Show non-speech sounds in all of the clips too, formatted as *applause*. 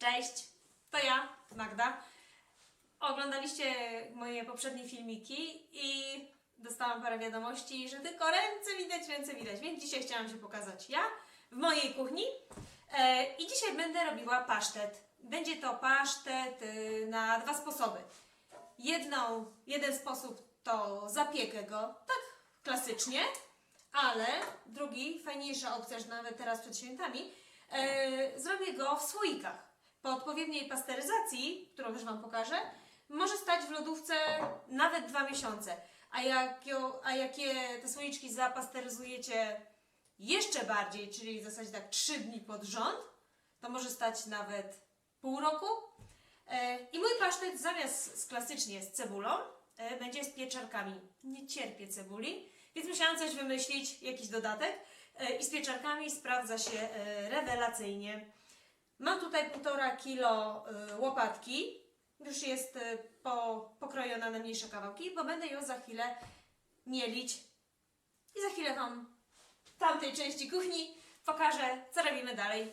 Cześć, to ja, Magda. Oglądaliście moje poprzednie filmiki i dostałam parę wiadomości, że tylko ręce widać, ręce widać, więc dzisiaj chciałam się pokazać ja w mojej kuchni e, i dzisiaj będę robiła pasztet. Będzie to pasztet y, na dwa sposoby. Jedną, jeden sposób to zapiekę go, tak klasycznie, ale drugi, fajniejsza opcja, że nawet teraz przed świętami, e, zrobię go w słoikach. Po odpowiedniej pasteryzacji, którą też Wam pokażę, może stać w lodówce nawet dwa miesiące. A jak, a jak je, te słoiczki zapasteryzujecie jeszcze bardziej, czyli w zasadzie tak 3 dni pod rząd, to może stać nawet pół roku. E, I mój pasztet zamiast z klasycznie z cebulą, e, będzie z pieczarkami. Nie cierpię cebuli, więc musiałam coś wymyślić, jakiś dodatek. E, I z pieczarkami sprawdza się rewelacyjnie. Mam tutaj półtora kilo e, łopatki. Już jest e, po, pokrojona na mniejsze kawałki, bo będę ją za chwilę mielić. I za chwilę Wam w tamtej części kuchni pokażę, co robimy dalej.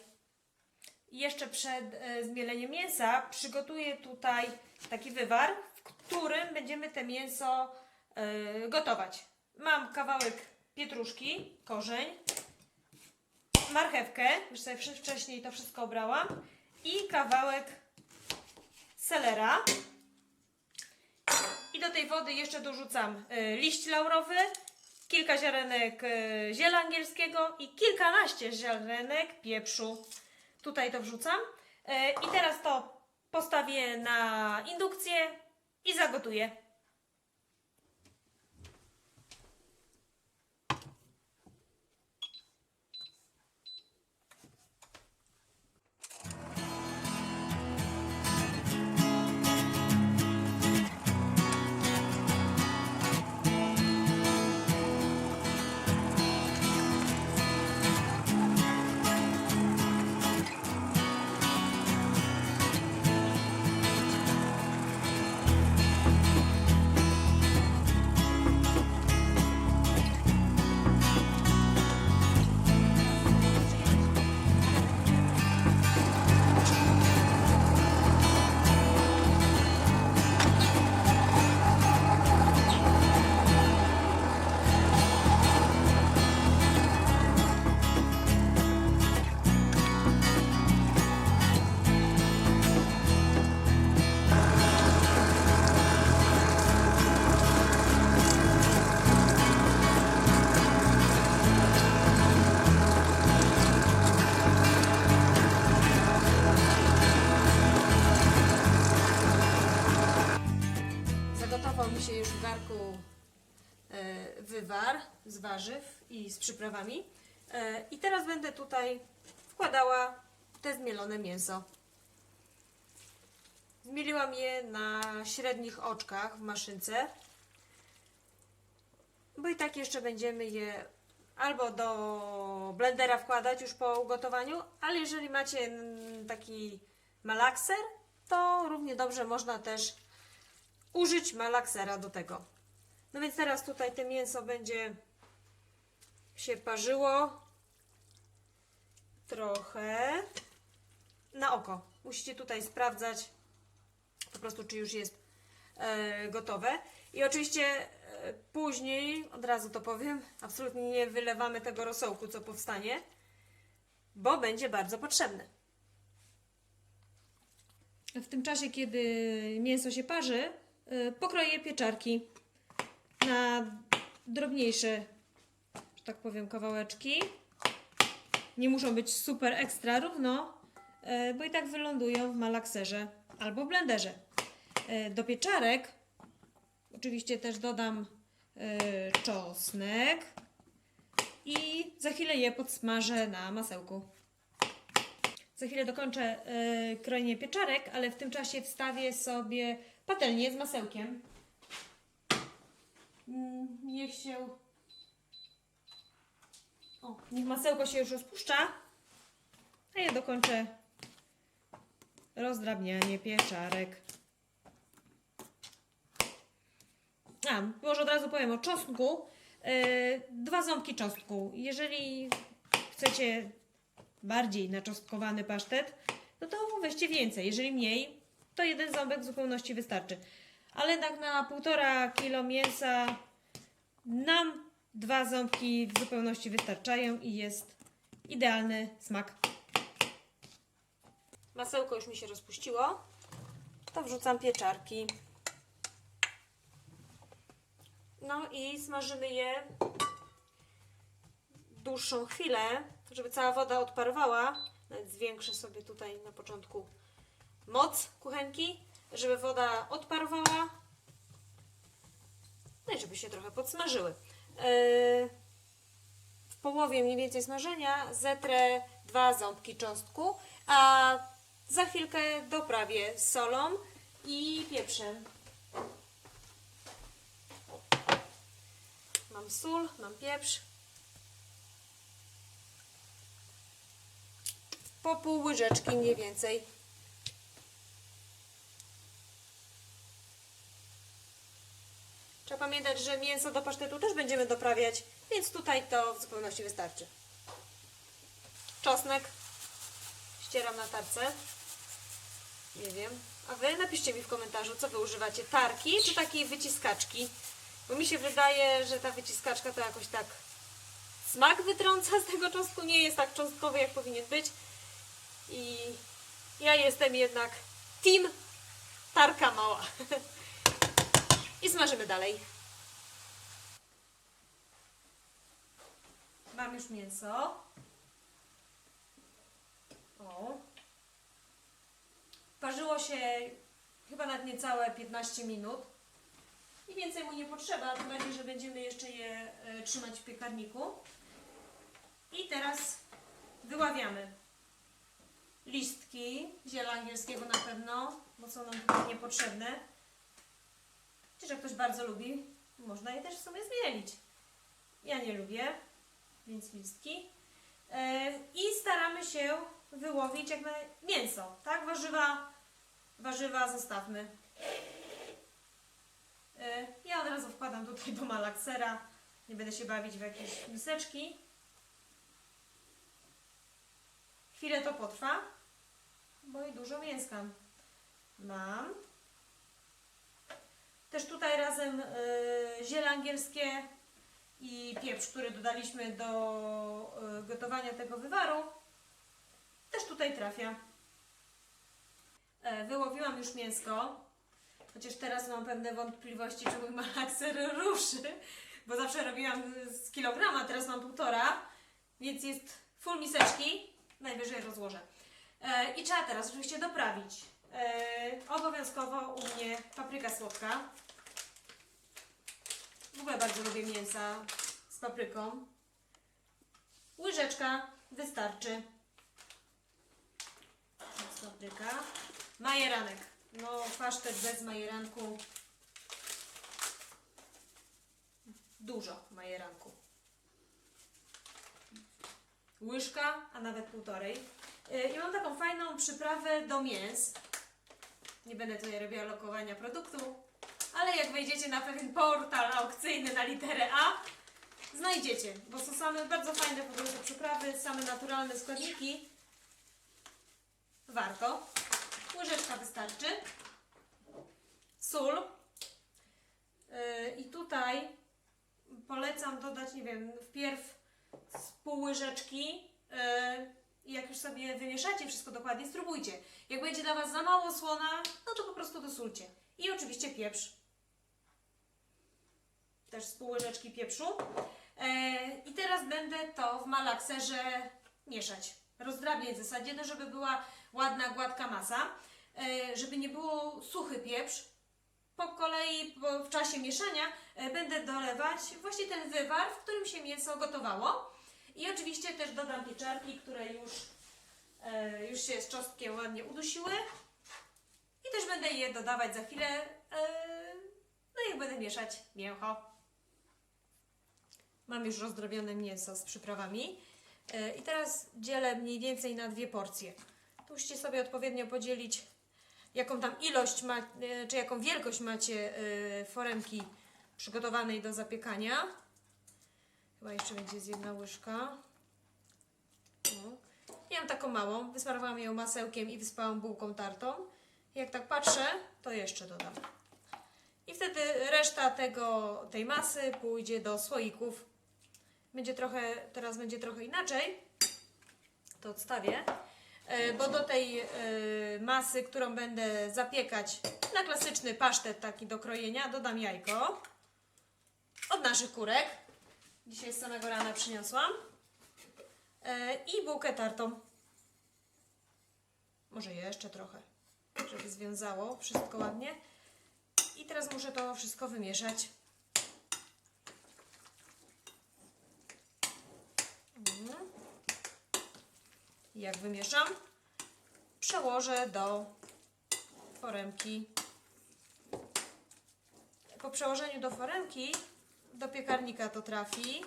Jeszcze przed e, zmieleniem mięsa przygotuję tutaj taki wywar, w którym będziemy te mięso gotować. Mam kawałek pietruszki, korzeń, marchewkę, już sobie wcześniej to wszystko obrałam, i kawałek selera. I do tej wody jeszcze dorzucam e, liść laurowy, kilka ziarenek e, ziela angielskiego i kilkanaście ziarenek pieprzu. Tutaj to wrzucam. E, I teraz to postawię na indukcję i zagotuję. Z warzyw i z przyprawami. E, I teraz będę tutaj wkładała te zmielone mięso. Zmieliłam je na średnich oczkach w maszynce, bo i tak jeszcze będziemy je albo do blendera wkładać już po ugotowaniu, ale jeżeli macie taki malakser, to równie dobrze można też użyć malaksera do tego. No więc teraz tutaj to mięso będzie się parzyło trochę na oko. Musicie tutaj sprawdzać po prostu, czy już jest e, gotowe. I oczywiście e, później, od razu to powiem, absolutnie nie wylewamy tego rosołku, co powstanie, bo będzie bardzo potrzebny. W tym czasie, kiedy mięso się parzy, y, pokroję pieczarki na drobniejsze, tak powiem, kawałeczki. Nie muszą być super ekstra równo, y, bo i tak wylądują w malakserze albo blenderze. Y, Do pieczarek oczywiście też dodam y, czosnek i za chwilę je podsmażę na masełku. Za chwilę dokończę krojenie pieczarek, ale w tym czasie wstawię sobie patelnię z masełkiem. Mm, Niech się. O, niech masełko się już rozpuszcza. A ja dokończę rozdrabnianie pieczarek. A, może od razu powiem o czosnku. Y, dwa ząbki czosnku. Jeżeli chcecie bardziej naczosnkowany pasztet, no to weźcie więcej. Jeżeli mniej, to jeden ząbek w zupełności wystarczy. Ale tak na półtora kilo mięsa nam dwa ząbki w zupełności wystarczają i jest idealny smak. Masełko już mi się rozpuściło. To wrzucam pieczarki. No i smażymy je dłuższą chwilę, żeby cała woda odparowała. Nawet zwiększę sobie tutaj na początku moc kuchenki, żeby woda odparowała. No i żeby się trochę podsmażyły. Yy, w połowie mniej więcej smażenia zetrę dwa ząbki cząstku, a za chwilkę doprawię solą i pieprzem. Mam sól, mam pieprz. Po pół łyżeczki mniej więcej. Trzeba pamiętać, że mięso do pasztetu też będziemy doprawiać, więc tutaj to w zupełności wystarczy. Czosnek ścieram na tarce. Nie wiem. A wy napiszcie mi w komentarzu, co wy używacie. Tarki czy takiej wyciskaczki? Bo mi się wydaje, że ta wyciskaczka to jakoś tak smak wytrąca z tego czosnku. Nie jest tak cząstkowy, jak powinien być. I ja jestem jednak team tarka mała. *laughs* I smażymy dalej. Mam już mięso. O. Parzyło się chyba nawet niecałe 15 minut. I więcej mu nie potrzeba, tym bardziej, że będziemy jeszcze je e, trzymać w piekarniku. I teraz wyławiamy listki ziela angielskiego na pewno, bo są nam tutaj niepotrzebne. Chociaż jak ktoś bardzo lubi, można je też w sumie zmielić. Ja nie lubię, więc listki. E, I staramy się wyłowić jak mięso, tak? Warzywa, warzywa zostawmy. E, Ja od razu wkładam tutaj do malaksera. Nie będę się bawić w jakieś miseczki. Chwilę to potrwa, bo i dużo mięska mam. Też tutaj razem y, ziele angielskie i pieprz, który dodaliśmy do y, gotowania tego wywaru, też tutaj trafia. E, wyłowiłam już mięsko, chociaż teraz mam pewne wątpliwości, czy mój malakser ruszy, bo zawsze robiłam z kilograma, teraz mam półtora, więc jest full miseczki, najwyżej rozłożę. E, I trzeba teraz oczywiście doprawić. E, obowiązkowo u mnie papryka słodka. W ogóle bardzo lubię mięsa z papryką. Łyżeczka wystarczy. Jest papryka. Majeranek. No, pasztet bez majeranku. Dużo majeranku. Łyżka, a nawet półtorej. Yy, I mam taką fajną przyprawę do mięs. Nie będę tutaj robiła lokowania produktu, ale jak wejdziecie na pewien portal aukcyjny na literę A, znajdziecie, bo są same bardzo fajne po prostu przyprawy, same naturalne składniki. Warto. Łyżeczka wystarczy. Sól. Yy, I tutaj polecam dodać, nie wiem, wpierw z pół łyżeczki. Yy, I jak już sobie wymieszacie wszystko dokładnie, spróbujcie. Jak będzie dla Was za mało słona, no to po prostu dosulcie. I oczywiście pieprz. Też z pół łyżeczki pieprzu. E, I teraz będę to w malakserze mieszać. Rozdrabniać w zasadzie, no żeby była ładna, gładka masa. E, żeby nie było suchy pieprz. Po kolei, w czasie mieszania, e, będę dolewać właśnie ten wywar, w którym się mięso gotowało. I oczywiście też dodam pieczarki, które już, e, już się z czosnkiem ładnie udusiły. I też będę je dodawać za chwilę. E, no i będę mieszać mięcho. Mam już rozdrobione mięso z przyprawami. E, I teraz dzielę mniej więcej na dwie porcje. Tu musicie sobie odpowiednio podzielić, jaką tam ilość, ma, e, czy jaką wielkość macie e, foremki przygotowanej do Chyba jeszcze będzie z jedna łyżka. O. I Miałam taką małą, wysmarowałam ją masełkiem i wyspałam bułką tartą. Jak tak patrzę, to jeszcze dodam. I wtedy reszta tego, tej masy pójdzie do słoików. Będzie trochę, teraz będzie trochę inaczej. To odstawię. E, Bo do tej e, masy, którą będę zapiekać na klasyczny pasztet taki do krojenia, dodam jajko od naszych kurek. Dzisiaj z samego rana przyniosłam. E, I bułkę tartą. Może jeszcze trochę, żeby związało wszystko ładnie. I teraz muszę to wszystko wymieszać. Mhm. Jak wymieszam, przełożę do foremki. Po przełożeniu do foremki do piekarnika to trafi.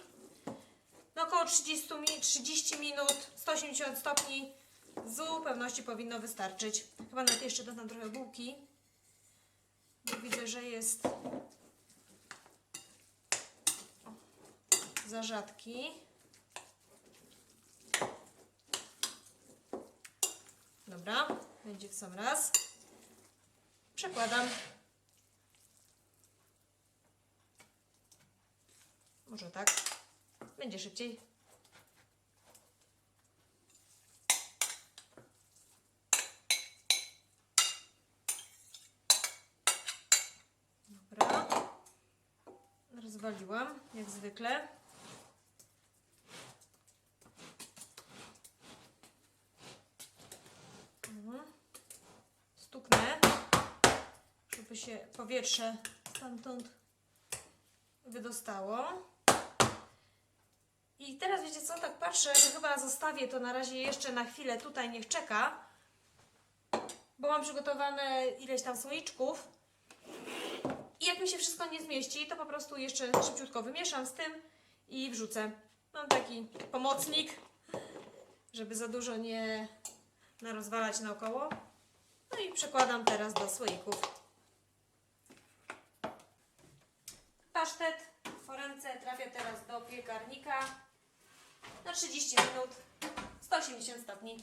No około 30, mi- 30 minut, 180 stopni w zupełności powinno wystarczyć. Chyba nawet jeszcze dodam trochę bułki, bo widzę, że jest za rzadki. Dobra, będzie w sam raz. Przekładam. Może tak. Będzie szybciej. Dobra. Rozwaliłam, jak zwykle. Mhm. Stuknę, żeby się powietrze stamtąd wydostało. I teraz wiecie co, tak patrzę, chyba zostawię to na razie jeszcze na chwilę tutaj, niech czeka. Bo mam przygotowane ileś tam słoiczków. I jak mi się wszystko nie zmieści, to po prostu jeszcze szybciutko wymieszam z tym i wrzucę. Mam taki pomocnik, żeby za dużo nie narozwalać naokoło. No i przekładam teraz do słoików. Pasztet w foremce trafia teraz do piekarnika na 30 minut 180 stopni.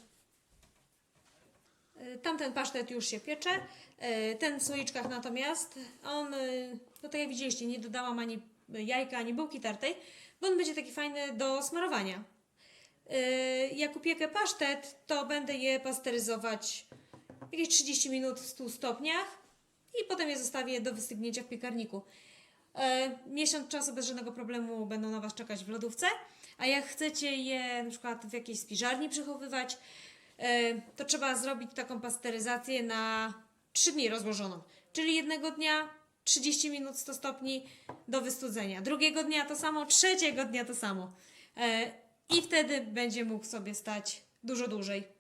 Y, Tamten pasztet już się piecze. Y, Ten w słoiczkach natomiast, on, y, no tak jak widzieliście, nie dodałam ani jajka, ani bułki tartej, bo on będzie taki fajny do smarowania. Jak upiekę pasztet, to będę je pasteryzować jakieś 30 minut w 100 stopniach i potem je zostawię do wystygnięcia w piekarniku. E, miesiąc czasu bez żadnego problemu będą na Was czekać w lodówce, a jak chcecie je na przykład w jakiejś spiżarni przechowywać, e, to trzeba zrobić taką pasteryzację na 3 dni rozłożoną. Czyli jednego dnia 30 minut 100 stopni do wystudzenia, drugiego dnia to samo, trzeciego dnia to samo. E, I wtedy będzie mógł sobie stać dużo dłużej.